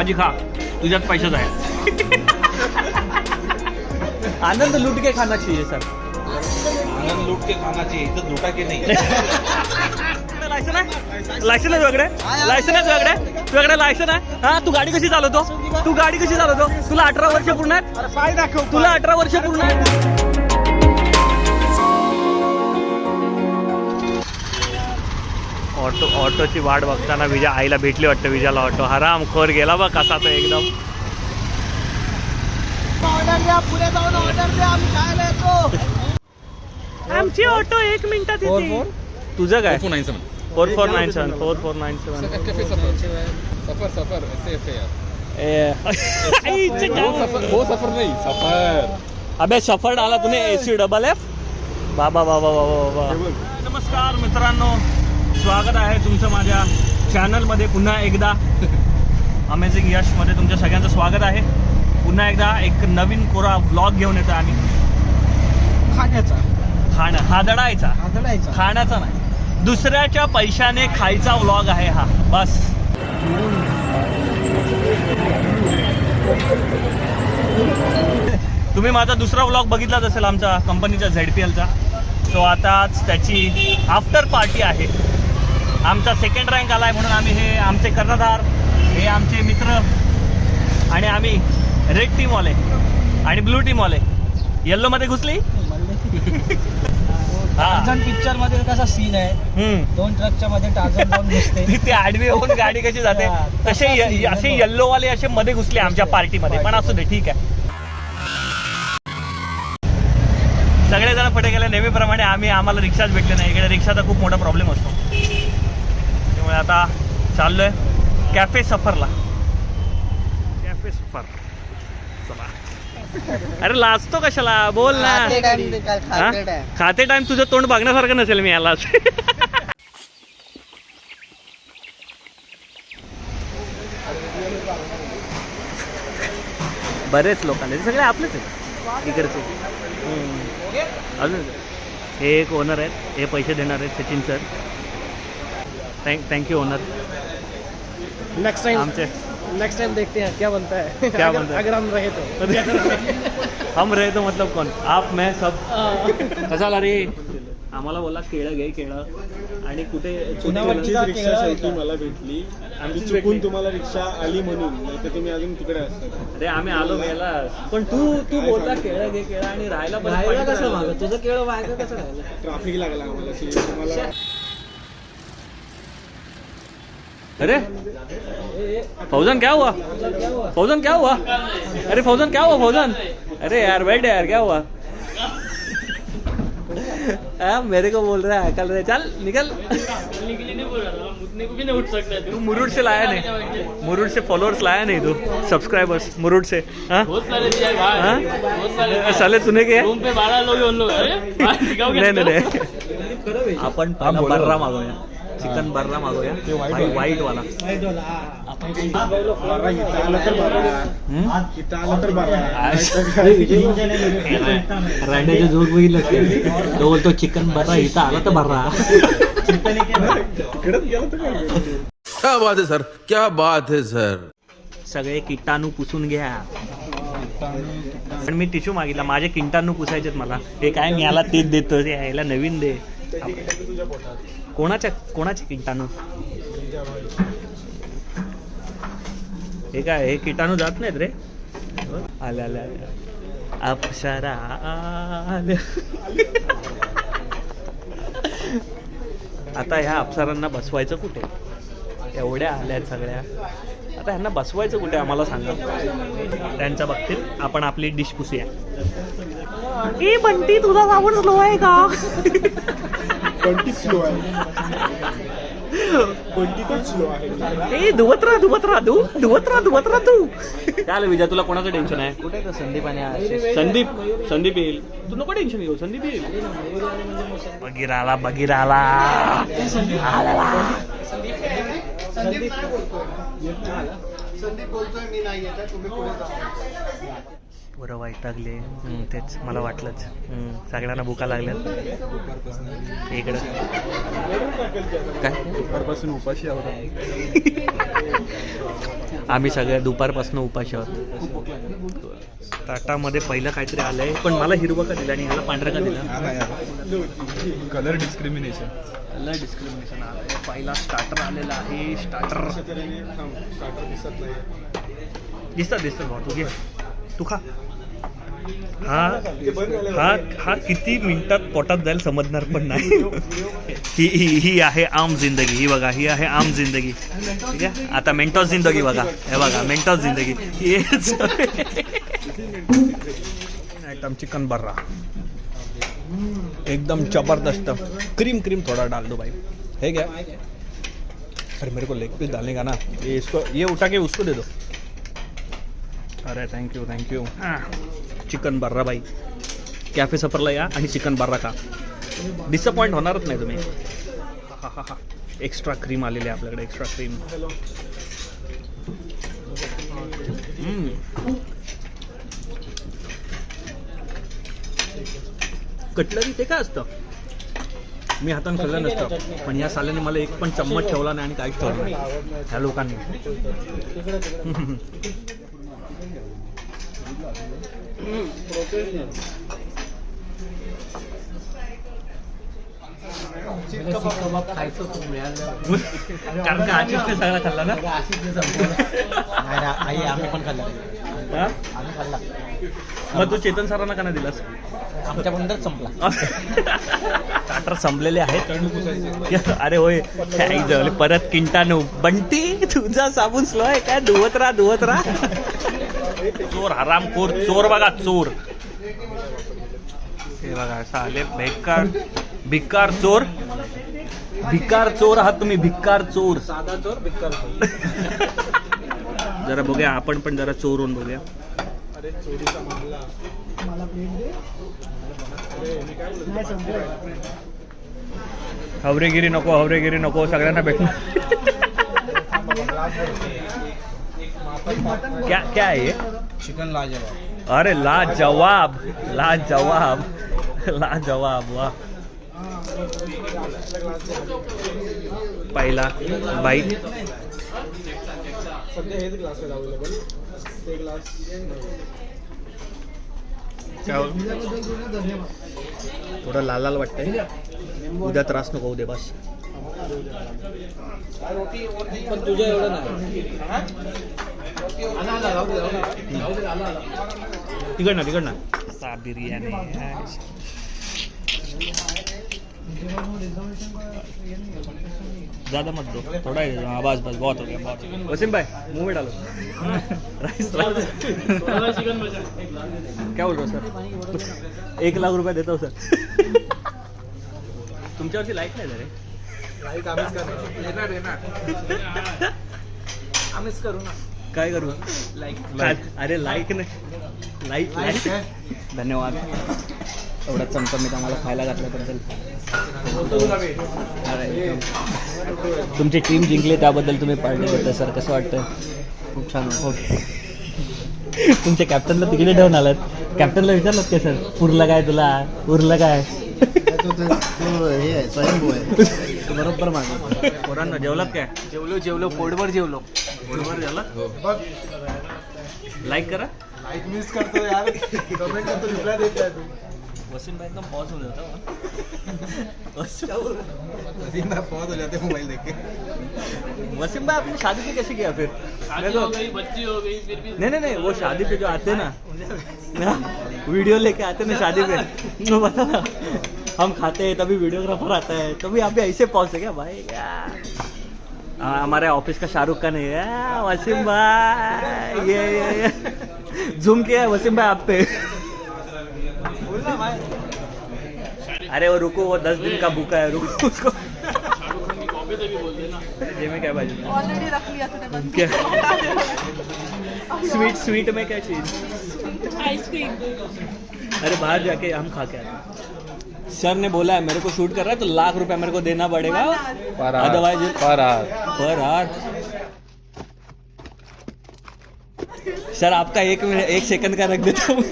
पाजी खा. तुझ्यात पैशाच आहे आनंद लुट के खाना चाहिए सर. आनंद लूट के खाना चाहिए इज्जत लूटा के नहीं? लायसन आहे? लायसन आहे तुझ्याकडे? लायसन आहे तुझ्याकडे? तुझ्याकडे लायसन आहे? हा तू गाडी कशी चालवतो? तू गाडी कशी चालवतो? तुला अठरा वर्ष पूर्ण आहेत? तुला अठरा वर्ष पूर्ण आहेत? ऑटो ऑटोची वाट बघताना विजय आईला भेटली वाटतं विजयाला ऑटो. हराम खोर गेला बघ कसा तो एकदम. आमची ऑटो एक मिनिटात येते. तुझं काय? Phone seven. Four four nine seven four four nine seven. सफर. सफर ऐसे ऐसे यार. सफर वो सफर नहीं सफर. अबे सफर डाला तूने एसी डबल एफ बाबा बाबा बाबा बाबा. नमस्कार मित्रांनो. स्वागत आहे तुमचं माझ्या चॅनलमध्ये पुन्हा एकदा. अमेझिंग यशमध्ये तुमच्या सगळ्यांचं स्वागत आहे. पुन्हा एकदा एक नवीन कोरा ब्लॉग घेऊन येतो आम्ही. खाण्याचा. खाणं हादडायचा. आदळायचा खाण्याचा नाही. दुसऱ्याच्या पैशाने खायचा व्लॉग आहे हा. बस. तुम्ही माझा दुसरा व्लॉग बघितलाच असेल आमचा कंपनीचा झेड पी एलचा सो आताच त्याची आफ्टर पार्टी आहे. आमचा सेकंड रँक आला आहे म्हणून आम्ही हे आमचे कर्णधार हे आमचे मित्र आणि आम्ही रेड टीमवाले आणि ब्लू टीमवाले येल्लोमध्ये घुसली? हा. टार्झन पिक्चरमध्ये कसा सीन आहे? दोन ट्रकच्या मध्ये टार्झन जाऊन घुसते. तिथे आडवी होऊन गाडी कशी जाते? तसे असे. येल्लो वाले असे मध्ये घुसले आमच्या पार्टीमध्ये पण असू दे ठीक आहे. सगळेजण पुढे गेले. नेहमीप्रमाणे आम्ही आम्हाला रिक्षाच भेटले नाही. इकडे रिक्षाचा खूप मोठा प्रॉब्लेम असतो. त्यामुळे आता चाललोय कॅफे सफरला. कॅफे सफर. चला. अरे लाजतो कशाला? बोल ना. हा? खाते टाइम तुझं तोंड बघण्यासारखं नसेल मी याला बरेच लोकांना ते सगळे आपलेच आहेत. इकडचे. हम्म. अजून हे एक ओनर आहेत. हे पैसे देणार आहेत Sachin sir thank thank you owner next time आमचे नेक्स्ट टाइम देखते हैं क्या बनता है? क्या अगर- बनता है? अगर हम रहे तो। हम रहे तो मतलब कोण आप मैं सब। कसा रे? आम्हाला बोला केळं घे केळं. आणि कुठे रिक्षा शेवटी मला भेटली. आणि चुकून तुम्हाला रिक्षा आली म्हणून. नाही तर तुम्ही अजून तिकडे असतात. अरे आम्ही आलो गेला पण तू तू बोलता केळं घे केळं आणि राहायला कसं. मागं? तुझं केळं वागं कसं राहिलं? ट्रॅफिक लागला आम्हाला. तुम्हाला अरे फौजन क्या हुआ? फौजन क्या हुआ? अरे फौजन क्या हुआ फौजन? अरे यार बैठ यार क्या हुआ? हाँ, मेरे को बोल रहा है कल रे चल निकल। तू मुरुड से लाया नहीं। मुरुड से फॉलोअर्स लाया नहीं तू सब्सक्राइबर्स मुरुड से। हाँ? हाँ? साले तूने क्या? नाही नाही आपण पहिला बर्रा मागूया चिकन बर्रा मागूया. व्हाईट वाला. रांड्याच्या जोग बघितलं तो बोलतो चिकन बर्रा इथं आला तर बर्रा. काय? क्या बात है सर. क्या बात है सर. सगळे किटाणू पुसून घ्या. पण मी टिश्यू मागितला. माझे किंटाणू पुसायचेत मला. हे काय मी याला तेच देतो ते यायला नवीन दे. कोणाच्या कोणाचे किटाणू? हे काय हे किटाणू जात नाहीत रे? आले आले आले. अप्सरा आल्या. आता ह्या अप्सरांना बसवायचं कुठे? एवढ्या आल्या आहेत सगळ्या. आता ह्यांना बसवायचं कुठे आम्हाला सांगा. त्यांच्या बाबतीत आपण आपली डिश पुसूया. ए बंटी तुझा साबण स्लो आहे का? कोणती स्लो आहे? कोणती पण स्लो आहे. ए धुवत राहा धुवत राहा धु धुवत राहा धुवत राहा तू. काय विजय तुला कोणाचं टेन्शन आहे? कुठे तर संदीप आणि आशिष? संदीप संदीप येईल. तू नको टेन्शन घेऊ संदीप येईल. बगीर आला बगीर आला आला. संदीप बोलतोय मी नाही येत तुम्ही पुढे जा. बरं वैतागले. हम्म, तेच मला वाटलंच. हम्म, सगळ्यांना भुका लागल्यात. इकडं. काय? दुपारपासून उपाशी आहोत आम्ही. सगळ्या दुपारपासून उपाशी आहोत. टाटामध्ये पहिलं काहीतरी आलंय पण मला हिरवं का दिलं आणि ह्याला पांढरं का दिलं? कलर डिस्क्रिमिनेशन कलर डिस्क्रिमिनेशन आलंय. पहिला स्टार्टर आलेला आहे स्टार्टर स्टार्टर दिसत नाही. दिसतात दिसतात भाऊ तू घे. तू खा. हा हा हा किती मिनिटात पोटात जाईल समजणार पण नाही. ही ही ही आहे आम जिंदगी. ही बघा ही आहे आम जिंदगी. ठीक आहे? आता मेंटॉस जिंदगी बघा. हे बघा मेंटॉस जिंदगी. हेच चिकन बर्रा एकदम जबरदस्त. क्रीम क्रीम थोड़ा डाल दो भाई. है क्या अरे मेरे को लेग पीस डालने का ना. ये इसको ये उठा के उसको दे दो. अरे थँक्यू थँक्यू चिकन बर्रा बाई. कॅफे सफरला या आणि चिकन बर्रा का डिसअपॉइंट होणारच नाही तुम्ही. हा हा हा. एक्स्ट्रा क्रीम आलेली आहे आपल्याकडे एक्स्ट्रा क्रीम कटलरी ते काय असतं? मी हाताने खाल्लं नसतं पण या साल्याने मला एक पण चम्मच ठेवला नाही आणि काहीच ठेवलं नाही. ह्या लोकांनी. खायचं खूप मिळालं कारण का आशिषने सगळा खाल्ला ना नाही ना, आई आम्ही पण खाल्ला आम्ही खाल्ला मग तू चेतन सरांना का नाही दिलास? आमच्या बंदर संपला स्टार्टर संपलेले आहेत. अरे होय. परत किंटाणू. बंटी तुझा साबून स्लो आहे काय धुवत राहा धुवत राहा. चोर हरामखोर चोर बघा चोर. हे बघा असं आले बेकार भिकार चोर. भिकार चोर आहात तुम्ही भिकार चोर. साधा चोर भिक्कार जरा बघूया आपण पण जरा चोर होऊन बघूया. अरे चोरीचा मामला. हवरेगिरी नको हवरेगिरी नको सगळ्यांना भेटणार. क्या क्या है ये? चिकन लाजवाब। अरे ला जवाब ला जवाब ला जवाब वाह। पहिला बाईट ग्लास थोडं लाल लाल वाटतंय. उद्या त्रास नको दे बस. पण तुझ्या एवढं नाही. तिकड ना तिकड ना सा बिर्याणी ज्यादा मत दो थोड़ा ही हाँ बस बस बहुत हो गया बहुत हो। वसीम भाई मुंह में डालो. राइस क्या बोल रहे हो सर एक लाख रुपये देता हूँ सर तुमच्यावरची लाइट नाही रे लाइट आम्हीच करणार. आम्हीच करू ना. काय करू? लाईक अरे लाईक नाही. लाईक लाईक धन्यवाद. एवढा चमचमीत आम्हाला खायला घातल्याबद्दल. तुमची टीम जिंकली त्याबद्दल तुम्ही पार्टी देता सर. कसं वाटतं खूप छान ओके तुमच्या कॅप्टनला तिकडे ठेवून आलात. कॅप्टनला विचारलं का सर? उरलं काय तुला? उरलं काय? हे आहे. तो बरोबर मागे. पोरांना जेवलात काय? जेवलो जेवलो. पोटभर जेवलो. पोटभर झाला? लाईक करा. लाईक मिस करतो यार. कमेंट करतो रिप्लाय देत आहे तू. वसीम भाई एकदम पॉज हो. जाता बहुत हो जाते मोबाइल देख के. वसीम भाई आपने शादी पे कैसे किया फिर? शादी हो गई बच्ची हो गई फिर भी नहीं नहीं नहीं वो शादी पे जो आते ना ना, वीडियो लेके आते ना शादी पे। वो बता ना हम खाते हैं तभी वीडियोग्राफर आता है। तभी आप भी ऐसे पहुँचे क्या भाई? हाँ, हमारे ऑफ़िस का शाहरुख खान है। वसीम भाई। ये ये ये। जूम किया है वसीम भाई आप पे। अरे वो रुको वो दस दिन का बुका है रुको उसको। में क्या बाजू ऑलरेडी रख लिया तूने क्या? स्वीट स्वीट में क्या चीज़? आइसक्रीम अरे बाहर जाके हम खा के आते सर ने बोला है मेरे को शूट कर रहा है तो लाख रुपया मेरे को देना पड़ेगा। अदरवाइज़ पर आर पर आर सर आपका एक मिनट एक सेकंड का रख देता हूँ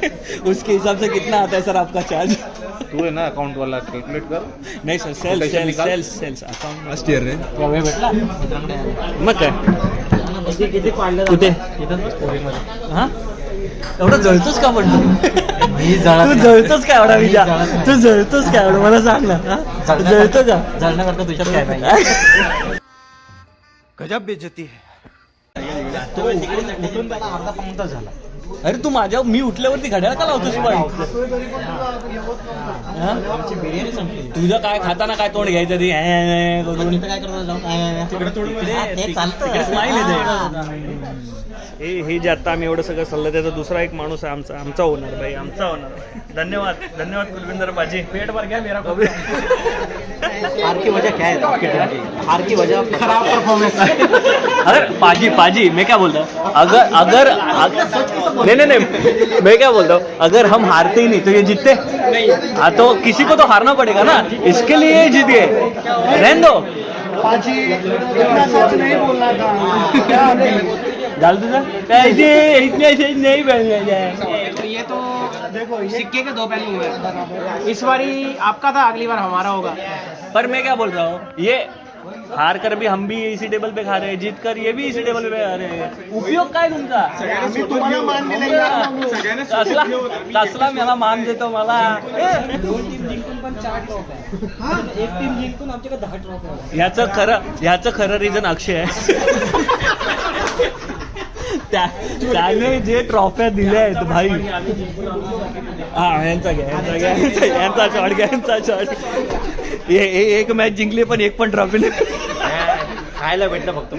उसके हिसाब से कितना आता है सर आपका चार्ज तू आहे ना अकाउंट वाला कॅल्क्युलेट कर। नहीं sir sales sales. Sales sales account first year रे। मग काय कुठे हा? एवढं जळतोस का पण तू तू जळतोस का एवढा विचार तू जळतोस का एवढं? मला सांग ना. हा? तू जळतो का जळण्याकरता तुझ्यात काय नाही गजब बेइज्जती है. उठून त्याला अर्धा तास झाला. अरे तू माझ्या मी उठल्यावरती घड्याळ का लावतोस पण? हा? आमची बिर्याणी संपली. तुझं काय खाताना काय तोंड घ्यायचं ते? करून. हा, हा. जे आता आम्ही एवढं सगळं सल्लं त्याचा दुसरा एक माणूस आहे आमचा. आमचा होणार भाई आमचा होणार. धन्यवाद. धन्यवाद कुलविंदर बाजी पेट भर गया मेरा हार की वजह क्या है आपके टीम की? हार की वजह खराब परफॉर्मेंस अरे पाजी पाजी मैं क्या बोलता हूँ? अगर अगर नहीं नहीं नहीं मैं क्या बोलता हूँ? अगर हम हारते ही नहीं तो ये जीतते। हाँ तो किसी को तो हारना पड़ेगा ना। इसके लिए ये जीत गए रहने दो। डाल ऐसे इतने ऐसे नहीं बनने जाए। ये तो देखो सिक्के के दो पहलू हैं। इस बारी आपका था अगली बार हमारा होगा। पर मैं क्या बोल रहा हूँ ये हार कर भी हम भी इसी टेबल पे खा रहे हैं जीत कर ये भी इसी टेबल पे खा रहे हैं। उपयोग काय तुमचा कसला मला मान देतो मला। एक टीम जिंकून आमच्याकडे दहा ट्रॉफी ह्याचं खरं ह्याचं खरं रिझन अक्षय आहे. त्याने जे ट्रॉफ्या दिल्या आहेत भाई. हा यांचा घ्या यांचा घ्या यांचा- शॉट घ्या यांचा शॉट हे एक मॅच जिंकली पण एक पण ट्रॉफी नाही. खायला भेटलं फक्त.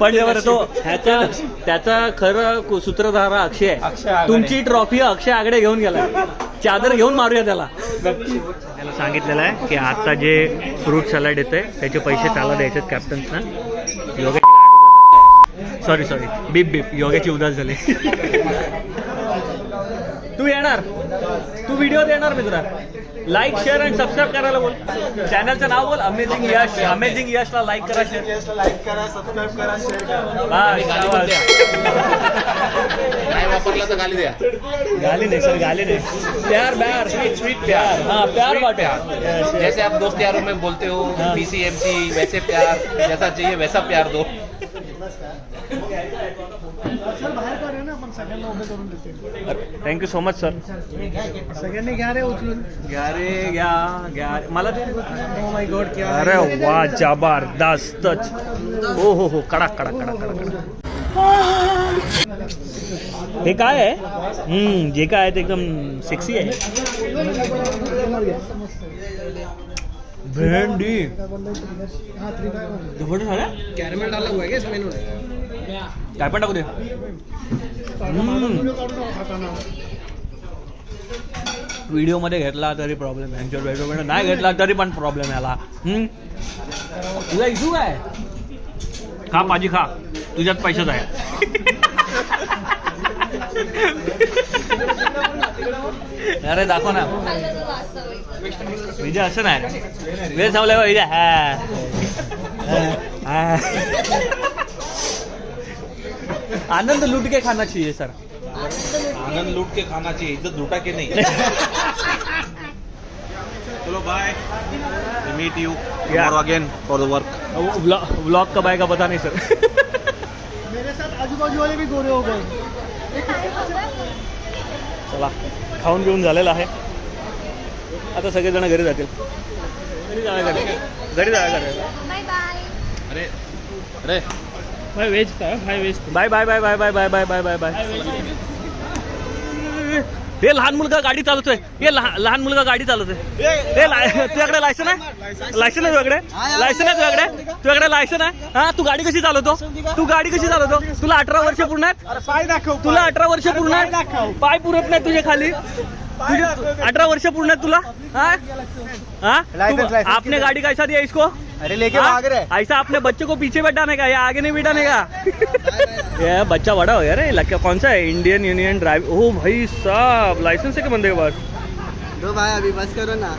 पण तो ह्याचा त्याचा खरं सूत्रधार अक्षय आहे. तुमची ट्रॉफी अक्षय आगडे घेऊन गेला चादर घेऊन मारूया त्याला. त्याला सांगितलेलं आहे की आता जे फ्रूट सॅलड येते त्याचे पैसे त्याला द्यायचे कॅप्टन्सना योगाची सॉरी सॉरी बीप बीप योगाची उदास झाली. तू येणार? तू व्हिडिओ देणार मित्रा लाईक शेअर आणि सबस्क्राईब करायला बोल. चॅनलचं नाव बोल. अमेझिंग यश अमेझिंग यशला लाईक करा शेअर लाईक करा सबस्क्राईब करा शेअर करा. तर गाली द्या. गाली नहीं सर गाली नहीं. प्यार प्यार स्वीट स्वीट प्यार. हाँ प्यार बाटे. जैसे आप दोस्त यारों में बोलते हो हाँ. पीसीएमसी वैसे प्यार जैसा चाहिए वैसा प्यार दो. सर यू ना देते सो मच सर सगळ्यांनी घ्या रे उचलून घ्या माय गॉड अरे वा जबरदस्तच ओ हो हो। कडा कडा कडा कडा कडा का है? हम्म ये का है? तो एकदम सेक्सी है। भेंडी. दुपट झाल्या कॅरमेल डाला हुआ है क्या इस मेनू काय पण टाकू दे. व्हिडिओमध्ये घेतला तरी प्रॉब्लेम यांच्यावर वेगवेगळं नाही घेतला तरी पण प्रॉब्लेम याला. हम्म? तुझा इशू काय? खा पाजी खा. तुझ्यात पैशाच आहे अरे दाखव ना. विजय असं नाही. वेळ संपल्या विजय. हा. हा. आनंद लूट के खाना चाहिए सर. आनंद लूट के खाना चाहिए इज़्ज़त लूटा के नहीं. चलो bye meet you Yeah. Again for the work blog कब आएगा पता नहीं सर मेरे साथ आजू बाजू वाले भी गोरे हो गए। चला खाऊन पिऊन झालेलं आहे. आता सगळेजण घरी जातील. घरी जाव्या घरी घरी बाय बाय अरे अरे. भाई वेज भाई veg bye bye bye bye bye bye bye bye bye bye हे लहान मुलगा गाडी चालवतोय. हे लहान लहान मुलगा गाडी चालवतोय. हे तुझ्याकडे लायसन आहे? लायसन आहे तुझ्याकडे? लायसन आहे तुझ्याकडे? तुझ्याकडे लायसन आहे? हा तू गाडी कशी चालवतो? तू गाडी कशी चालवतो? तुला अठरा वर्ष पूर्ण आहेत? पाय दाखव तुला अठरा वर्ष पूर्ण आहेत? पाय पुरत नाही तुझे खाली. अठरा वर्ष पूर्ण आहेत तुला? हाँ? license आपने? गाड़ी कैसा दिया इसको? अरे लेके? भाग रहे ऐसा अपने बच्चे को पीछे बैठाने का या आगे नहीं बैठाने का. ये बच्चा बड़ा हो गया रे लग कौन सा है? इंडियन यूनियन ड्राइव ओ भाई साहब लाइसेंस है क्या बंदे के पास? दो भाई अभी बस करो ना।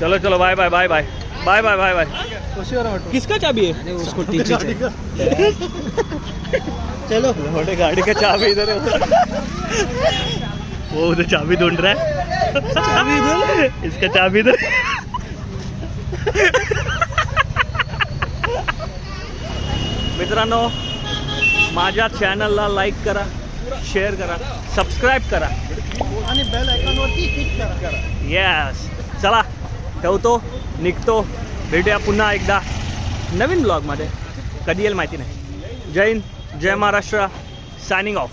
चलो चलो bye bye bye bye bye bye bye bye किसका चाबी है? उसको टीचर चलो। छोटे गाड़ी का चाबी इधर है। वो उधर चाबी ढूंढ रहा है। चाबी इधर? इसका चाबी इधर मित्रांनो माझ्या चॅनलला लाईक करा शेअर करा सबस्क्राईब करा. आणि बेल आयकॉनवरती क्लिक करा. येस चला ठेवतो निघतो. भेटूया पुन्हा एकदा नवीन ब्लॉगमध्ये कधी येईल माहिती नाही. जय हिंद जय महाराष्ट्र. Signing off